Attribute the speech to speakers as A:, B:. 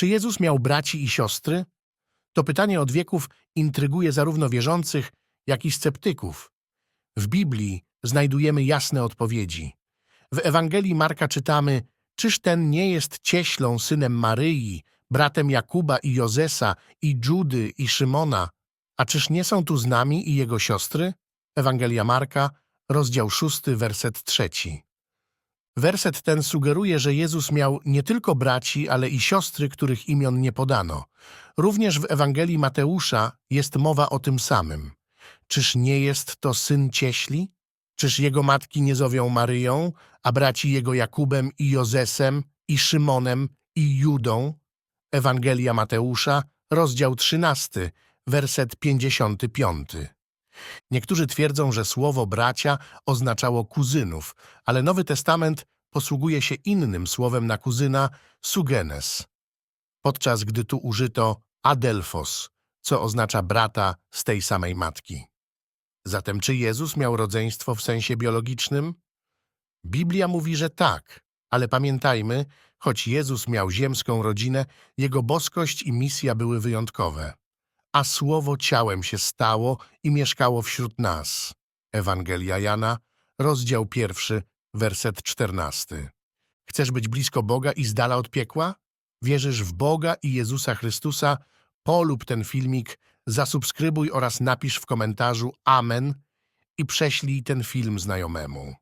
A: Czy Jezus miał braci i siostry? To pytanie od wieków intryguje zarówno wierzących, jak i sceptyków. W Biblii znajdujemy jasne odpowiedzi. W Ewangelii Marka czytamy, czyż ten nie jest cieślą, synem Maryi, bratem Jakuba i Jozesa, i Judy i Szymona, a czyż nie są tu z nami i jego siostry? Ewangelia Marka, rozdział 6, werset 3. Werset ten sugeruje, że Jezus miał nie tylko braci, ale i siostry, których imion nie podano. Również w Ewangelii Mateusza jest mowa o tym samym. Czyż nie jest to syn cieśli? Czyż jego matki nie zowią Maryją, a braci jego Jakubem i Jozesem, i Szymonem, i Judą? Ewangelia Mateusza, rozdział 13, werset 55. Niektórzy twierdzą, że słowo bracia oznaczało kuzynów, ale Nowy Testament posługuje się innym słowem na kuzyna sugenes, podczas gdy tu użyto adelfos, co oznacza brata z tej samej matki. Zatem czy Jezus miał rodzeństwo w sensie biologicznym? Biblia mówi, że tak, ale pamiętajmy, choć Jezus miał ziemską rodzinę, jego boskość i misja były wyjątkowe. A słowo ciałem się stało i mieszkało wśród nas. Ewangelia Jana, rozdział pierwszy, werset czternasty. Chcesz być blisko Boga i z dala od piekła? Wierzysz w Boga i Jezusa Chrystusa? Polub ten filmik, zasubskrybuj oraz napisz w komentarzu Amen i prześlij ten film znajomemu.